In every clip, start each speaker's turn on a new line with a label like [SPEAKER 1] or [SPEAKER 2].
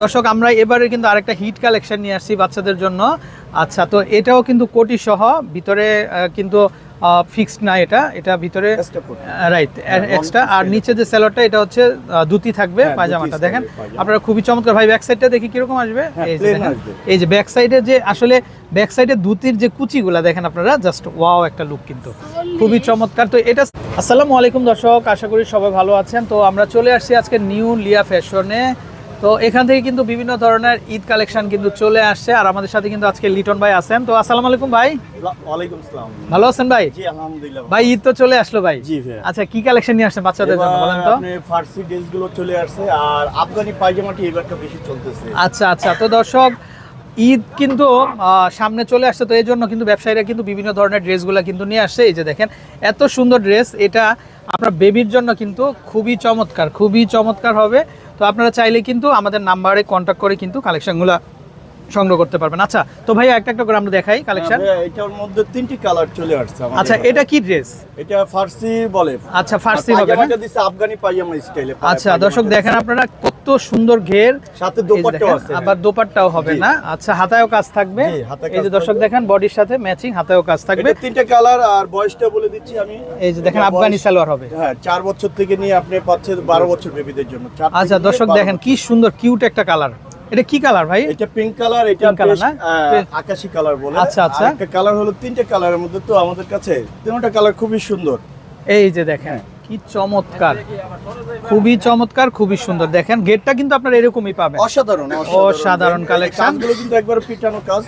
[SPEAKER 1] দর্শক আমরা এবারে কিন্তু আরেকটা হিট কালেকশন নিয়ে আসছি বাচ্চাদের জন্য। আচ্ছা তো এটাও কিন্তু কোটি সহ ভিতরে আহ, কিন্তু ফিক্সড না এটা এটা ভিতরে রাইট
[SPEAKER 2] হ্যাঁ,
[SPEAKER 1] এক্সট্রা আর নিচে যে সেলরটা এটা হচ্ছে আহ, দুতি থাকবে
[SPEAKER 2] হ্যাঁ,
[SPEAKER 1] পায়জামাটা। দেখেন আপনারা খুবই চমৎকার। ভাই ব্যাক সাইডটা দেখি কীরকম আসবে?
[SPEAKER 2] হ্যাঁ,
[SPEAKER 1] এই যে দেখেন। এই যে ব্যাক সাইডে যে আসলে ব্যাক সাইডে দুতির যে কুচিগুলা দেখেন আপনারা জাস্ট ওয়াও একটা লুক কিন্তু। খুবই চমৎকার। তো এটা আসসালামু আলাইকুম দর্শক আশা করি সবাই ভালো আছেন। তো আমরা চলে আসছি আজকে নিউ লিয়া ফ্যাশনে। তো এখান থেকে কিন্তু বিভিন্ন ধরনের ঈদ কালেকশন কিন্তু চলে আসছে। আর আমাদের সাথে কিন্তু আজকে লিটন ভাই আছেন। তো আসসালামু আলাইকুম ভাই।
[SPEAKER 2] ওয়ালাইকুম আসসালাম।
[SPEAKER 1] ভালো আছেন ভাই?
[SPEAKER 2] জি আলহামদুলিল্লাহ
[SPEAKER 1] ভাই ঈদ তো চলে আসলো ভাই।
[SPEAKER 2] জি ভাই
[SPEAKER 1] আচ্ছা কি কালেকশন নিয়ে আসছেন বাচ্চাদের জন্য বলেন তো?
[SPEAKER 2] আপনি ফার্সি ড্রেসগুলো চলে আসছে আর আফগানি পায়জামাটি এবারটা বেশি চলতেছে।
[SPEAKER 1] আচ্ছা আচ্ছা। তো দর্শক ঈদ কিন্তু আহ, সামনে চলে আসছে। তো এই জন্য কিন্তু ব্যবসায়ীরা কিন্তু বিভিন্ন ধরনের ড্রেসগুলো কিন্তু নিয়ে আসছে। এই যে দেখেন এত সুন্দর ড্রেস। এটা আপনার বেবির জন্য কিন্তু খুবই চমৎকার খুবই চমৎকার হবে। তো আপনারা চাইলে কিন্তু আমাদের নাম্বারে কন্ট্যাক্ট করে কিন্তু কালেকশনগুলো সংগ্রহ করতে পারবেন। আচ্ছা তো ভাই একটা একটা করে আমরা দেখাই কালেকশন
[SPEAKER 2] হ্যাঁ, এটার মধ্যে তিনটি কালার চলে আসছে
[SPEAKER 1] আচ্ছা এটা কি ড্রেস
[SPEAKER 2] এটা ফার্সি বলে।
[SPEAKER 1] আচ্ছা ফার্সি হবে না
[SPEAKER 2] পায়জামাটা দিছে আফগানি পায়জামা স্টাইলে
[SPEAKER 1] আচ্ছা দর্শক দেখেন আপনারা কত সুন্দর ঘের।
[SPEAKER 2] সাথে দোপাট্টাও আছে
[SPEAKER 1] আবার দোপাট্টাও হবে না? আচ্ছা হাতায়ও কাজ থাকবে। এই যে দর্শক দেখেন বডির সাথে ম্যাচিং হাতায়ও কাজ থাকবে।
[SPEAKER 2] তিনটে কালার আর বয়সটা বলে দিচ্ছি আমি।
[SPEAKER 1] এই যে দেখেন আফগানি সালোয়ার হবে।
[SPEAKER 2] হ্যাঁ চার বছর থেকে নিয়ে আপনি পাচ্ছেন বারো বছর বেবিদের জন্য।
[SPEAKER 1] আচ্ছা দর্শক দেখেন কি সুন্দর কিউট একটা কালার এটা কি কালার ভাই?
[SPEAKER 2] এটা পিঙ্ক কালার এটা
[SPEAKER 1] colour না?
[SPEAKER 2] আকাশি কালার বলে।
[SPEAKER 1] আচ্ছা, আচ্ছা।
[SPEAKER 2] একটা কালার হলো তিনটে কালারের মধ্যে তো আমাদের কাছে তিনটা কালার খুবই সুন্দর।
[SPEAKER 1] এই যে দেখেন কি চমৎকার। খুবই চমৎকার খুবই সুন্দর। দেখেন গেটটা কিন্তু আপনারা এরকমই পাবেন।
[SPEAKER 2] অসাধারণ
[SPEAKER 1] অসাধারণ।
[SPEAKER 2] কাজগুলো কিন্তু একবার পিটানো কাজ।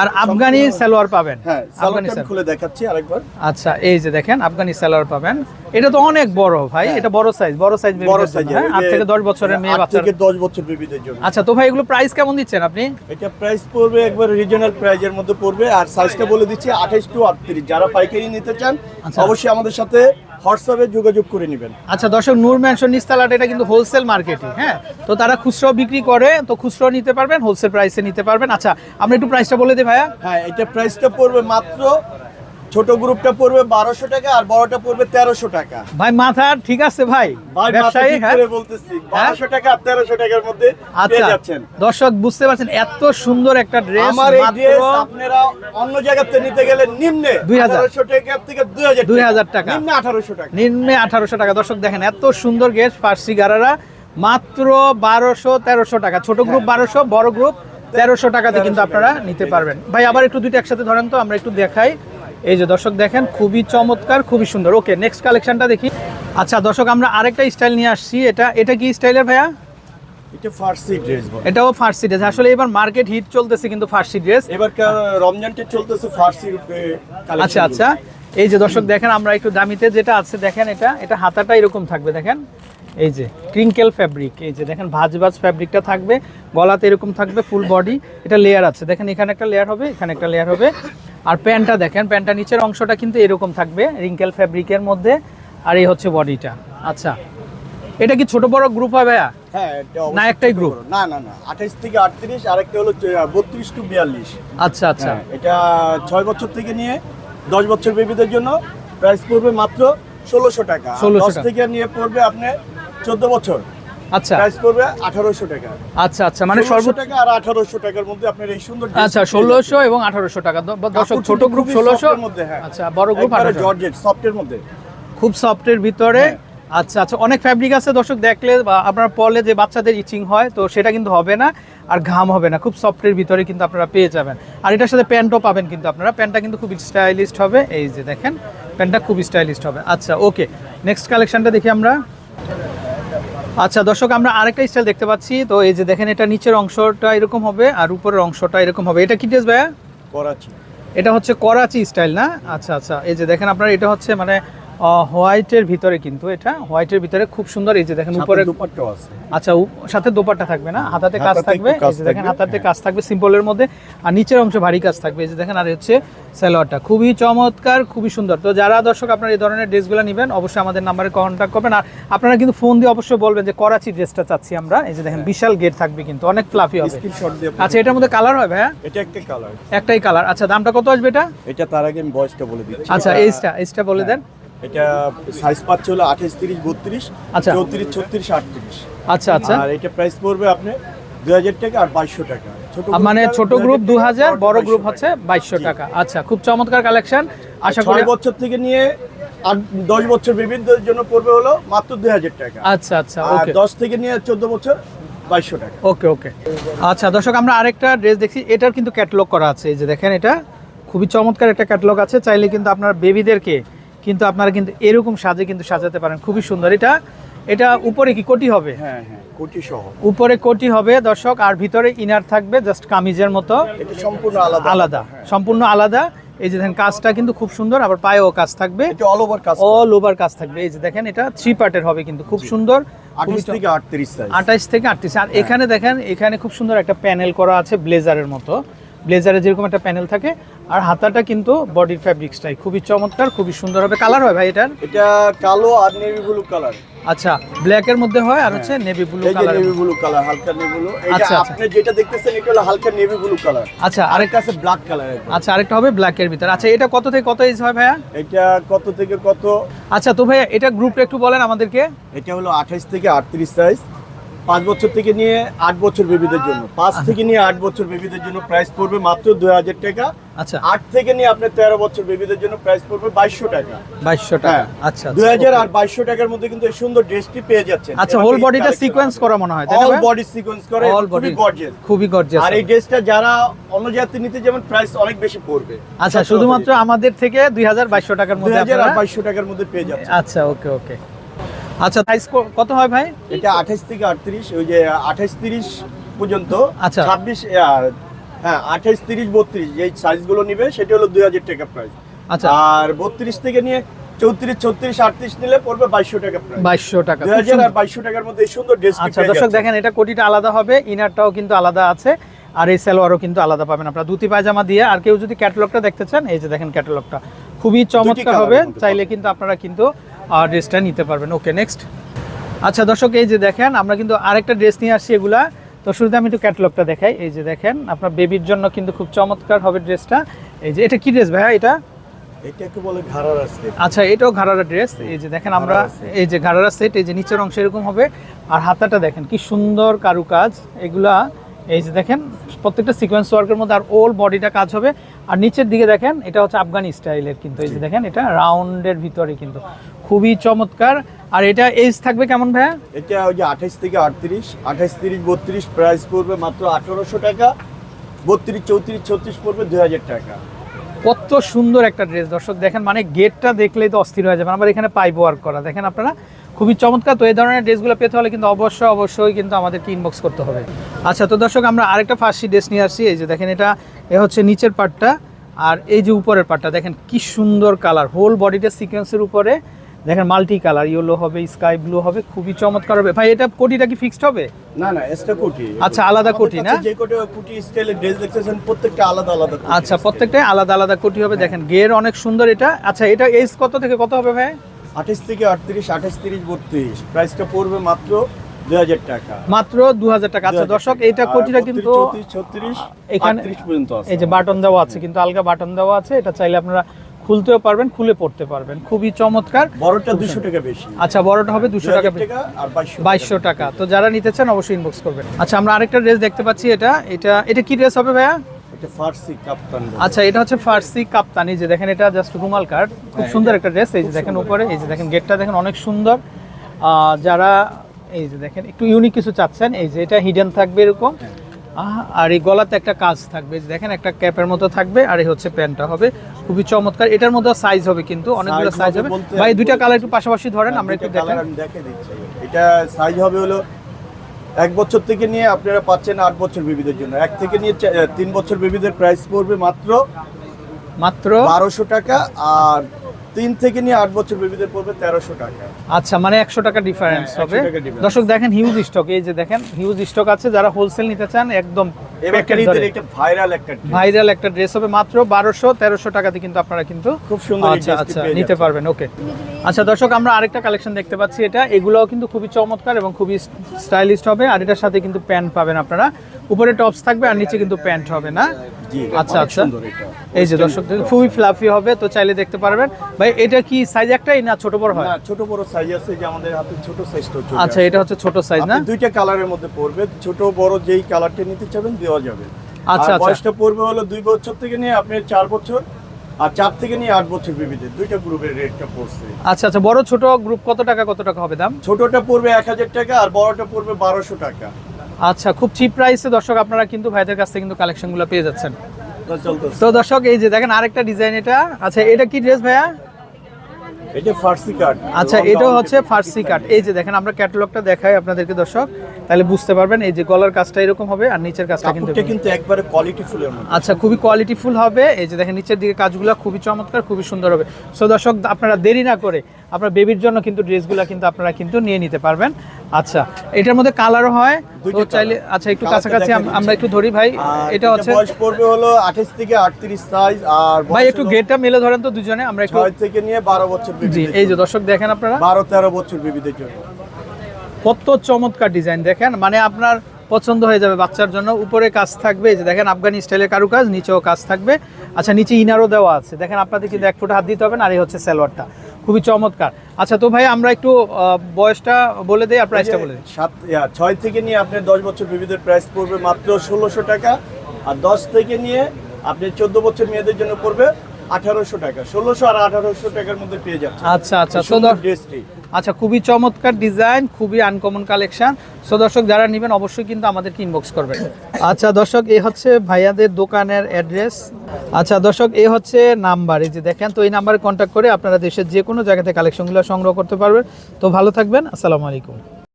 [SPEAKER 1] আর আফগানি সালোয়ার পাবেন।
[SPEAKER 2] হ্যাঁ
[SPEAKER 1] আফগানি
[SPEAKER 2] খুলে দেখাচ্ছি আরেকবার।
[SPEAKER 1] আচ্ছা এই যে দেখেন আফগানি সালোয়ার পাবেন। এটা তো অনেক বড় ভাই
[SPEAKER 2] হ্যাঁ।
[SPEAKER 1] এটা বড় সাইজ বড় সাইজ
[SPEAKER 2] বড় সাইজের
[SPEAKER 1] হ্যাঁ? আট থেকে দশ বছরের মেয়ে বাচ্চা
[SPEAKER 2] থেকে দশ বছর বেবিদের জন্য।
[SPEAKER 1] আচ্ছা তো ভাই এগুলো প্রাইস কেমন দিচ্ছেন আপনি?
[SPEAKER 2] এটা প্রাইস পড়বে একবার রিজনাল প্রাইজের মধ্যে পড়বে। আর সাইজটা বলে দিচ্ছি আঠাইশ টু আটত্রিশ। যারা পাইকারি নিতে চান
[SPEAKER 1] আচ্ছা।
[SPEAKER 2] অবশ্যই আমাদের সাথে হোয়াটসঅ্যাপে যোগাযোগ করে নেবেন।
[SPEAKER 1] আচ্ছা দর্শক নূর ম্যানশন নিস্তালাট এটা কিন্তু হোলসেল মার্কেটে হ্যাঁ? তো তারা খুচরো বিক্রি করে তো খুচরো নিতে পারবেন হোলসেল প্রাইসে নিতে পারবেন। আচ্ছা আমরা একটু প্রাইসটা বলে দিই ভাইয়া।
[SPEAKER 2] হ্যাঁ এটা প্রাইসটা পড়বে মাত্র ছোট গ্রুপটা পড়বে বারোশো টাকা আর বড়টা পড়বে তেরোশো টাকা।
[SPEAKER 1] ভাই মাথা ঠিক আছে ভাই?
[SPEAKER 2] ভাই
[SPEAKER 1] ব্যবসায়ী হ্যাঁ?
[SPEAKER 2] বলতেছি বারোশো টাকা আর তেরোশো টাকার মধ্যে
[SPEAKER 1] আচ্ছা।
[SPEAKER 2] যাচ্ছেন।
[SPEAKER 1] দর্শক বুঝতে পারছেন এত সুন্দর একটা ড্রেস
[SPEAKER 2] আমার এই ড্রেস আপনারা অন্য জায়গাতে নিতে গেলে নিম্নে
[SPEAKER 1] 2000
[SPEAKER 2] আঠারোশো টাকা থেকে দুই হাজার
[SPEAKER 1] 2000 টাকা।
[SPEAKER 2] নিম্নে আঠারোশো টাকা।
[SPEAKER 1] নিম্নে আঠারোশো টাকা। দর্শক দেখেন এত সুন্দর গেস ফার্সি গারারা মাত্র বারোশো তেরোশো টাকা। ছোট গ্রুপ
[SPEAKER 2] হ্যাঁ।
[SPEAKER 1] বারোশো বড় গ্রুপ তেরোশো টাকাতে কিন্তু আপনারা নিতে পারবেন। ভাই আবার একটু দুইটা একসাথে ধরেন তো আমরা একটু দেখাই। এই যে দর্শক দেখেন খুবই চমৎকার খুবই সুন্দর। ওকে নেক্সট কালেকশনটা দেখি। আচ্ছা দর্শক আমরা আরেকটা স্টাইল নিয়ে আসছি। এটা এটা কি স্টাইলের ভাইয়া?
[SPEAKER 2] এটা ফার্সি ড্রেস
[SPEAKER 1] এটাও ফার্সি ড্রেস আসলে এবার মার্কেট হিট চলতেছে কিন্তু ফার্সি ড্রেস
[SPEAKER 2] এবার রমজানটা চলতেছে ফার্সি
[SPEAKER 1] আচ্ছা আচ্ছা। এই যে দর্শক দেখেন আমরা একটু দামিতে যেটা আছে দেখেন এটা এটা হাতাটা এরকম থাকবে দেখেন। এই যে ক্রিঙ্কেল ফ্যাব্রিক এই যে দেখেন ভাজ ভাজ ফ্যাব্রিকটা থাকবে। গলাতে এরকম থাকবে ফুল বডি এটা লেয়ার আছে। দেখেন এখানে একটা লেয়ার হবে এখানে একটা লেয়ার হবে। আর প্যান্টটা দেখেন প্যান্টটা নিচের অংশটা কিন্তু এরকম থাকবে রিঙ্কেল ফ্যাব্রিকের মধ্যে আর এই হচ্ছে বডিটা আচ্ছা এটা কি ছোট বড় গ্রুপ হবে ভাইয়া?
[SPEAKER 2] হ্যাঁ
[SPEAKER 1] না, একটাই
[SPEAKER 2] গ্রুপ না না না আঠাইশ থেকে আটত্রিশ আর একটা হলো বত্রিশ টু বিয়াল্লিশ।
[SPEAKER 1] আচ্ছা আচ্ছা।
[SPEAKER 2] এটা ছয় বছর থেকে নিয়ে দশ বছর বেবিদের জন্য প্রাইস পড়বে মাত্র ষোলোশো টাকা।
[SPEAKER 1] 1600
[SPEAKER 2] দশ
[SPEAKER 1] টাকা।
[SPEAKER 2] থেকে নিয়ে পড়বে আপনি চোদ্দ বছর।
[SPEAKER 1] আচ্ছা।
[SPEAKER 2] প্রাইস পড়বে আঠারোশো টাকা।
[SPEAKER 1] আচ্ছা আচ্ছা মানে সর্বোচ্চ
[SPEAKER 2] টাকা আর আঠারোশো টাকার মধ্যে আপনার এই সুন্দর
[SPEAKER 1] আচ্ছা
[SPEAKER 2] পেয়ে
[SPEAKER 1] ষোলোশো
[SPEAKER 2] যাচ্ছেন।
[SPEAKER 1] এবং আঠারোশো টাকা। দ- দর্শক ছোট গ্রুপ
[SPEAKER 2] খুবই
[SPEAKER 1] ষোলোশো।
[SPEAKER 2] soft এর মধ্যে, হ্যাঁ।
[SPEAKER 1] আচ্ছা বড় গ্রুপ
[SPEAKER 2] একবারে
[SPEAKER 1] আঠারোশো।
[SPEAKER 2] জর্জেট সফটের মধ্যে।
[SPEAKER 1] খুব সফটের ভিতরে।
[SPEAKER 2] হ্যাঁ।
[SPEAKER 1] আচ্ছা আচ্ছা অনেক ফ্যাব্রিক আছে দর্শক দেখলে বা আপনার পলে যে বাচ্চাদের ইচিং হয় তো সেটা কিন্তু হবে না আর ঘাম হবে না। খুব সফটের ভিতরে কিন্তু আপনারা পেয়ে যাবেন। আর এটার সাথে প্যান্টও পাবেন কিন্তু আপনারা। প্যান্টটা কিন্তু খুব স্টাইলিস্ট হবে। এই যে দেখেন প্যান্টটা খুব স্টাইলিস্ট হবে। আচ্ছা ওকে নেক্সট কালেকশনটা দেখি আমরা। আচ্ছা দর্শক আমরা আরেকটা স্টাইল দেখতে পাচ্ছি। তো এই যে দেখেন এটা নিচের অংশটা এরকম হবে আর উপরের অংশটা এরকম হবে। এটা কি ড্রেস ভাইয়া?
[SPEAKER 2] করাচি।
[SPEAKER 1] এটা হচ্ছে করাচি স্টাইল না? আচ্ছা আচ্ছা। এই যে দেখেন আপনার এটা হচ্ছে মানে হোয়াইটের ভিতরে কিন্তু এটা হোয়াইটের ভিতরে খুব সুন্দর এই যে দেখেন উপরে
[SPEAKER 2] আছে।
[SPEAKER 1] আচ্ছা সাথে দোপাট্টা থাকবে না? হাতাতে কাজ থাকবে? এই যে দেখেন হাতাতে
[SPEAKER 2] হ্যাঁ।
[SPEAKER 1] কাজ থাকবে সিম্পলের মধ্যে। আর নিচের অংশ ভারী কাজ থাকবে। এই যে দেখেন আর হচ্ছে সালোয়ারটা। খুবই চমৎকার খুবই সুন্দর। তো যারা দর্শক আপনারা এই ধরনের ড্রেসগুলো নেবেন অবশ্যই আমাদের নাম্বারে কন্ট্যাক্ট করবেন। আর আপনারা কিন্তু ফোন দিয়ে অবশ্যই বলবেন যে করাচি ড্রেসটা চাচ্ছি আমরা। এই যে দেখেন বিশাল গেট থাকবে কিন্তু অনেক ফ্লাফি হবে। আচ্ছা এটার মধ্যে কালার হয়? ভাইয়া
[SPEAKER 2] এটা একটা কালার
[SPEAKER 1] একটাই কালার আচ্ছা দামটা কত আসবে এটা?
[SPEAKER 2] এটা তার আগে আমি বয়সটা বলে দিচ্ছি।
[SPEAKER 1] আচ্ছা
[SPEAKER 2] এইটা
[SPEAKER 1] এইজটা বলে দেন।
[SPEAKER 2] এটা সাইজ পাচ্ছে হলো আঠাইশ তিরিশ বত্রিশ
[SPEAKER 1] আচ্ছা।
[SPEAKER 2] চৌত্রিশ ছত্রিশ আটত্রিশ।
[SPEAKER 1] আচ্ছা আচ্ছা।
[SPEAKER 2] আর এটা প্রাইস পড়বে আপনি দুই হাজার টাকা আর বাইশশো টাকা।
[SPEAKER 1] মানে ছোট গ্রুপ দু হাজার বড় গ্রুপ হচ্ছে বাইশশো টাকা। আচ্ছা খুব চমৎকার কালেকশন আশা করি
[SPEAKER 2] বছর থেকে নিয়ে আর দশ বছর বিভিন্নদের জন্য পড়বে হলো মাত্র দুই হাজার টাকা।
[SPEAKER 1] আচ্ছা আচ্ছা
[SPEAKER 2] আর দশ থেকে নিয়ে চোদ্দ বছর বাইশশো টাকা।
[SPEAKER 1] ওকে ওকে আচ্ছা দর্শক আমরা আরেকটা ড্রেস দেখছি। এটার কিন্তু ক্যাটালগ করা আছে। এই যে দেখেন এটা খুবই চমৎকার একটা ক্যাটালগ আছে। চাইলে কিন্তু আপনার বেবিদেরকে কিন্তু আপনারা কিন্তু এরকম সাজে কিন্তু সাজাতে পারেন। খুবই সুন্দর। এটা এটা উপরে কি কোটি হবে?
[SPEAKER 2] হ্যাঁ হ্যাঁ কোটি সহ।
[SPEAKER 1] উপরে কোটি হবে দর্শক আর ভিতরে ইনার থাকবে জাস্ট কামিজের মতো।
[SPEAKER 2] এটা সম্পূর্ণ আলাদা।
[SPEAKER 1] আলাদা
[SPEAKER 2] হ্যাঁ।
[SPEAKER 1] সম্পূর্ণ আলাদা। এই যে দেখেন কাজটা কিন্তু খুব সুন্দর আবার পায়েও কাজ থাকবে।
[SPEAKER 2] এটা অল ওভার কাজ
[SPEAKER 1] অল ওভার কাজ থাকবে। এই যে দেখেন এটা থ্রি পার্টের হবে কিন্তু খুব সুন্দর।
[SPEAKER 2] আঠাশ থেকে আটত্রিশ সাইজ
[SPEAKER 1] থেকে আটত্রিশ। আর এখানে দেখেন এখানে খুব সুন্দর একটা প্যানেল করা আছে ব্লেজারের মতো। ব্লেজারে যেরকম একটা প্যানেল থাকে আর হাতাটা কিন্তু বডির ফ্যাব্রিক্সটাই খুবই চমৎকার খুবই সুন্দর হবে। কালার হয় ভাই এটার?
[SPEAKER 2] এটা কালো আর নেভি ব্লু কালার
[SPEAKER 1] আচ্ছা ব্ল্যাকের মধ্যে হয় আর হচ্ছে navy blue colour
[SPEAKER 2] navy blue colour হালকা নেভি ব্লু এটা। আপনি যেটা দেখতেছেন এটা হলো হালকা নেভি ব্লু কালার
[SPEAKER 1] আচ্ছা
[SPEAKER 2] আরেকটা আছে ব্ল্যাক কালার
[SPEAKER 1] আচ্ছা আরেকটা হবে ব্ল্যাকের ভিতর। আচ্ছা এটা কত থেকে কত ইঞ্চ হয় ভাইয়া?
[SPEAKER 2] এটা কত থেকে কত?
[SPEAKER 1] আচ্ছা তো ভাইয়া এটা গ্রুপটা একটু বলেন আমাদেরকে।
[SPEAKER 2] এটা হলো আঠাইশ থেকে আটত্রিশ সাইজ পাঁচ বছর থেকে নিয়ে আট বছর বেবিদের জন্য। পাঁচ থেকে নিয়ে আট বছর বেবিদের জন্য প্রাইস পড়বে মাত্র দুই হাজার টাকা।
[SPEAKER 1] আচ্ছা।
[SPEAKER 2] আট থেকে নিয়ে আপনার তেরো বছর বেবিদের জন্য প্রাইস পড়বে বাইশশো টাকা।
[SPEAKER 1] বাইশশো টাকা।
[SPEAKER 2] হ্যাঁ।
[SPEAKER 1] আচ্ছা
[SPEAKER 2] দুই হাজার আর বাইশশো টাকার মধ্যে কিন্তু এই সুন্দর ড্রেসটি পেয়ে যাচ্ছে
[SPEAKER 1] আচ্ছা হোল বডিটা সিকোয়েন্স করা মনে হয়
[SPEAKER 2] অল বডি সিকোয়েন্স করে খুবই
[SPEAKER 1] body।
[SPEAKER 2] গর্জিয়াস
[SPEAKER 1] খুবই গর্জিয়াস
[SPEAKER 2] আর এই ড্রেসটা যারা অন্য জাতি নিতে যেমন প্রাইস অনেক বেশি পড়বে।
[SPEAKER 1] আচ্ছা শুধুমাত্র আমাদের থেকে দুই হাজার বাইশশো টাকার
[SPEAKER 2] দুই
[SPEAKER 1] মধ্যে
[SPEAKER 2] হাজার আর বাইশশো টাকার মধ্যে পেয়ে যাচ্ছে
[SPEAKER 1] আচ্ছা ওকে ওকে আচ্ছা সাইজ কত হয় ভাই?
[SPEAKER 2] এটা আঠাইশ থেকে আটত্রিশ ওই যে আঠাইশ তিরিশ পর্যন্ত
[SPEAKER 1] আচ্ছা।
[SPEAKER 2] ছাব্বিশ হ্যাঁ আঠাইশ তিরিশ বত্রিশ এই সাইজগুলো নিবে সেটা হলো দুই হাজার টাকা প্রাইস
[SPEAKER 1] আচ্ছা।
[SPEAKER 2] আর বত্রিশ থেকে নিয়ে চৌত্রিশ ছত্রিশ আটত্রিশ নিলে পড়বে বাইশশো টাকা
[SPEAKER 1] বাইশশো টাকা।
[SPEAKER 2] দুই হাজার আর বাইশশো টাকার মধ্যে সুন্দর ড্রেস
[SPEAKER 1] আচ্ছা দর্শক দেখেন এটা কোটিটা আলাদা হবে ইনারটাও কিন্তু আলাদা আছে আর এই সালোয়ারও কিন্তু আলাদা পাবেন আপনারা। ধুতি পায়জামা দিয়ে আর কেউ যদি ক্যাটালগটা দেখতে চান এই যে দেখেন ক্যাটালগটা খুবই চমৎকার হবে চাইলে কিন্তু আপনারা কিন্তু ড্রেসটা নিতে পারবেন। ওকে নেক্সট আচ্ছা দর্শক এই যে দেখেন আমরা কিন্তু আরেকটা ড্রেস নিয়ে আসছি এগুলা। তো শুরুতে আমি একটু ক্যাটলগটা দেখাই। এই যে দেখেন আপনার বেবির জন্য কিন্তু খুব চমৎকার হবে ড্রেসটা। এই যে এটা কি ড্রেস ভাইয়া এটা?
[SPEAKER 2] এটাকে বলে ঘাড়ার আসতে?
[SPEAKER 1] আচ্ছা এটাও ঘাড়ারা ড্রেস। এই যে দেখেন আমরা এই যে ঘাড়ারা সেট এই যে নিচের অংশ এরকম হবে। আর হাতাটা দেখেন কি সুন্দর কারুকাজ। এগুলা এই যে দেখেন প্রত্যেকটা সিকোয়েন্স ওয়ার্কের মধ্যে আর ওল বডিটা কাজ হবে। আর নিচের দিকে দেখেন এটা হচ্ছে আফগানি স্টাইলের কিন্তু। এই যে দেখেন এটা রাউন্ডের ভিতরে কিন্তু। খুবই চমৎকার। আর এটা এজ থাকবে কেমন ভাইয়া?
[SPEAKER 2] এটা ওই যে আঠাইশ থেকে আটত্রিশ আঠাইশ তিরিশ বত্রিশ প্রাইস পড়বে মাত্র আঠারোশো টাকা বত্রিশ চৌত্রিশ ছত্রিশ পড়বে দুই হাজার টাকা।
[SPEAKER 1] কত সুন্দর একটা ড্রেস দর্শক দেখেন মানে গেটটা দেখলেই তো অস্থির হয়ে যাবে আবার এখানে পাইপ ওয়ার্ক করা। দেখেন আপনারা খুবই চমৎকার। তো এই ধরনের ড্রেসগুলো পেতে হলে কিন্তু অবশ্যই অবশ্যই কিন্তু আমাদেরকে ইনবক্স করতে হবে। আচ্ছা তো দর্শক আমরা আরেকটা ফার্সি ড্রেস নিয়ে আসছি। এই যে দেখেন এটা এ হচ্ছে নিচের পার্টটা আর এই যে উপরের পার্টটা দেখেন কি সুন্দর কালার হোল বডিটা সিকোয়েন্সের উপরে। দেখেন মাল্টি কালার ইয়েলো হবে স্কাই ব্লু হবে খুবই চমৎকার হবে। ভাই এটা কোটিটা কি ফিক্সড হবে?
[SPEAKER 2] না না এক্সট্রা কোটি।
[SPEAKER 1] আচ্ছা, আলাদা কোটি না?
[SPEAKER 2] যে কোটি কোটি স্টাইলের ড্রেস দেখতেছেন প্রত্যেকটা আলাদা আলাদা
[SPEAKER 1] আচ্ছা। প্রত্যেকটাই আলাদা আলাদা কোটি হবে। দেখেন গের অনেক সুন্দর এটা। আচ্ছা এটা এজ কত থেকে কত হবে ভাই?
[SPEAKER 2] আঠাশ থেকে আটত্রিশ আঠাশ তিরিশ বত্রিশ। প্রাইসটা পড়বে মাত্র টাকা।
[SPEAKER 1] মাত্র দু হাজার টাকা। আচ্ছা দর্শক কোটিটা কিন্তু
[SPEAKER 2] 34, 36,
[SPEAKER 1] এখানে-
[SPEAKER 2] পর্যন্ত
[SPEAKER 1] এই যে বাটন দেওয়া আছে কিন্তু আলগা বাটন দেওয়া আছে। এটা চাইলে আপনারা খুলতেও পারবেন খুলে পড়তে পারবেন। খুবই চমৎকার।
[SPEAKER 2] বড়টা দুশো টাকা বেশি।
[SPEAKER 1] আচ্ছা বড়টা হবে দুশো টাকা
[SPEAKER 2] 2000 বাইশশো
[SPEAKER 1] টাকা। তো যারা নিতে চান অবশ্যই ইনবক্স করবেন। আচ্ছা আমরা আরেকটা ড্রেস দেখতে পাচ্ছি এটা। এটা এটা কি ড্রেস হবে ভাইয়া। আচ্ছা এটা হচ্ছে ফার্সি কাপ্তানি। যে দেখেন এটা জাস্ট রুমাল কার্ড খুব
[SPEAKER 2] হ্যাঁ,
[SPEAKER 1] সুন্দর একটা ড্রেস এই যে দেখেন। উপরে এই যে দেখেন গেটটা দেখেন অনেক সুন্দর। আহ, যারা এই যে দেখেন একটু ইউনিক কিছু চাচ্ছেন। এই যে এটা হিডেন থাকবে এরকম।
[SPEAKER 2] হ্যাঁ।
[SPEAKER 1] আর এই গলাতে একটা কাজ থাকবে। দেখেন একটা ক্যাপের মতো থাকবে আর এই হচ্ছে প্যান্টটা হবে। খুবই চমৎকার। এটার মধ্যে সাইজ হবে কিন্তু অনেকগুলো সাইজ
[SPEAKER 2] হবে
[SPEAKER 1] ভাই দুইটা কালার একটু পাশাপাশি ধরেন আমরা একটু দেখেন।
[SPEAKER 2] দেখে দিচ্ছি। এটা সাইজ হবে হলো এক বছর থেকে নিয়ে আপনারা পাচ্ছেন আট বছর বেবিদের জন্য। এক থেকে নিয়ে তিন বছর বেবিদের প্রাইস পড়বে মাত্র
[SPEAKER 1] মাত্র
[SPEAKER 2] বারোশো টাকা আর তিন থেকে নিয়ে আট বছর বেবিদের পড়বে তেরোশো টাকা।
[SPEAKER 1] আচ্ছা মানে একশো টাকা ডিফারেন্স
[SPEAKER 2] হ্যাঁ, 100
[SPEAKER 1] হবে দর্শক দেখেন হিউজ স্টক এই যে দেখেন হিউজ স্টক আছে যারা হোলসেল নিতে চান একদম
[SPEAKER 2] ভাইরাল একটা
[SPEAKER 1] ভাইরাল একটা ড্রেস হবে মাত্র বারোশো তেরোশো টাকাতে কিন্তু আপনারা কিন্তু
[SPEAKER 2] খুব সুন্দর
[SPEAKER 1] আচ্ছা আচ্ছা নিতে পারবেন ওকে আচ্ছা দর্শক আমরা আরেকটা কালেকশন দেখতে পাচ্ছি এটা। এগুলোও কিন্তু খুবই চমৎকার এবং খুবই স্টাইলিস্ট হবে আর এটার সাথে কিন্তু প্যান্ট পাবেন আপনারা। উপরে টপস থাকবে আর নিচে কিন্তু প্যান্ট হবে না? আচ্ছা, আচ্ছা। এই যে দর্শক খুবই ফ্লাফি হবে তো চাইলে দেখতে পারবেন। ভাই এটা কি সাইজ একটাই না ছোট বড় হয়?
[SPEAKER 2] ছোট বড় সাইজ আছে যে আমাদের হাতে ছোট সাইজটা
[SPEAKER 1] আচ্ছা এটা হচ্ছে ছোট সাইজ না?
[SPEAKER 2] দুইটা কালারের মধ্যে পড়বে ছোট বড় যেই কালারটা নিতে চাবেন দেওয়া যাবে।
[SPEAKER 1] আচ্ছা,
[SPEAKER 2] আচ্ছা
[SPEAKER 1] আচ্ছা।
[SPEAKER 2] বয়সটা পড়বে হলো দুই বছর থেকে নিয়ে আপনি চার বছর আর চার থেকে নিয়ে আট বছর বিবিধে দুইটা গ্রুপের রেটটা পড়ছে।
[SPEAKER 1] আচ্ছা আচ্ছা বড় ছোট গ্রুপ কত টাকা কত টাকা হবে দাম?
[SPEAKER 2] ছোটটা পড়বে এক হাজার টাকা আর বড়টা পড়বে বারোশো টাকা।
[SPEAKER 1] আচ্ছা খুব চিপ প্রাইসে দর্শক আপনারা কিন্তু ভাইদের কাছ থেকে কিন্তু কালেকশনগুলো পেয়ে যাচ্ছেন।
[SPEAKER 2] তো
[SPEAKER 1] দর্শক এই যে দেখেন আরেকটা ডিজাইন এটা। আচ্ছা এটা কি ড্রেস ভাইয়া?
[SPEAKER 2] এটা ফার্সি কাট
[SPEAKER 1] আচ্ছা এটাও হচ্ছে ফার্সি কাট এই যে দেখেন আমরা ক্যাটালগটা দেখাই আপনাদেরকে দর্শক। তাহলে বুঝতে পারবেন এই যে গলার কাজটা এরকম হবে আর নিচের কাজটা কিন্তু
[SPEAKER 2] কিন্তু একবারে কোয়ালিটি ফুলের
[SPEAKER 1] আচ্ছা খুবই কোয়ালিটিফুল হবে। এই যে দেখেন নিচের দিকে কাজগুলো খুবই চমৎকার খুবই সুন্দর হবে। সো দর্শক আপনারা দেরি না করে আপনার বেবির জন্য কিন্তু ড্রেসগুলো কিন্তু আপনারা কিন্তু নিয়ে নিতে পারবেন। আচ্ছা এটার মধ্যে কালারও হয়। তো চাইলে আচ্ছা একটু কাছাকাছি আমরা একটু ধরি ভাই। এটা হচ্ছে
[SPEAKER 2] বয়স পড়বে হলো আঠাশ থেকে আটত্রিশ সাইজ আর
[SPEAKER 1] ভাই একটু গেটটা মেলে ধরেন তো দুজনে। আমরা একটু
[SPEAKER 2] ছয় থেকে নিয়ে বারো বছর
[SPEAKER 1] জি এই যে দর্শক দেখেন আপনারা।
[SPEAKER 2] বারো তেরো বছর বিবিদের জন্য
[SPEAKER 1] কত চমৎকার ডিজাইন দেখেন। মানে আপনার পছন্দ হয়ে যাবে বাচ্চার জন্য। উপরে কাজ থাকবে এই যে দেখেন আফগানি স্টাইলের কারুকাজ নিচেও কাজ থাকবে। আচ্ছা নিচে ইনারও দেওয়া আছে। দেখেন আপনাদের কিন্তু এক ফুট হাত দিতে হবে না আর এই হচ্ছে সালোয়ারটা। খুবই চমৎকার। আচ্ছা তো ভাই আমরা একটু বয়সটা বলে দেই আর প্রাইসটা বলে দিই।
[SPEAKER 2] সাত ছয় থেকে নিয়ে আপনি দশ বছর বিবিদের প্রাইস পড়বে মাত্র ষোলোশো টাকা আর দশ থেকে নিয়ে আপনি চোদ্দ বছর মেয়েদের জন্য পড়বে আঠারোশো টাকা ষোলোশো আর আঠারোশো টাকার মধ্যে পেয়ে যাচ্ছে।
[SPEAKER 1] আচ্ছা আচ্ছা।
[SPEAKER 2] সুন্দর ড্রেসটি।
[SPEAKER 1] আচ্ছা খুবই চমৎকার ডিজাইন খুবই আনকমন কালেকশন। সো দর্শক যারা নেবেন অবশ্যই কিন্তু আমাদেরকে ইনবক্স করবেন। আচ্ছা দর্শক এই হচ্ছে ভাইয়াদের দোকানের অ্যাড্রেস আচ্ছা দর্শক এই হচ্ছে নাম্বার। এই যে দেখেন তো এই নাম্বারে কন্ট্যাক্ট করে আপনারা দেশের যে কোনো জায়গাতে কালেকশনগুলো সংগ্রহ করতে পারবেন। তো ভালো থাকবেন আসসালামু আলাইকুম।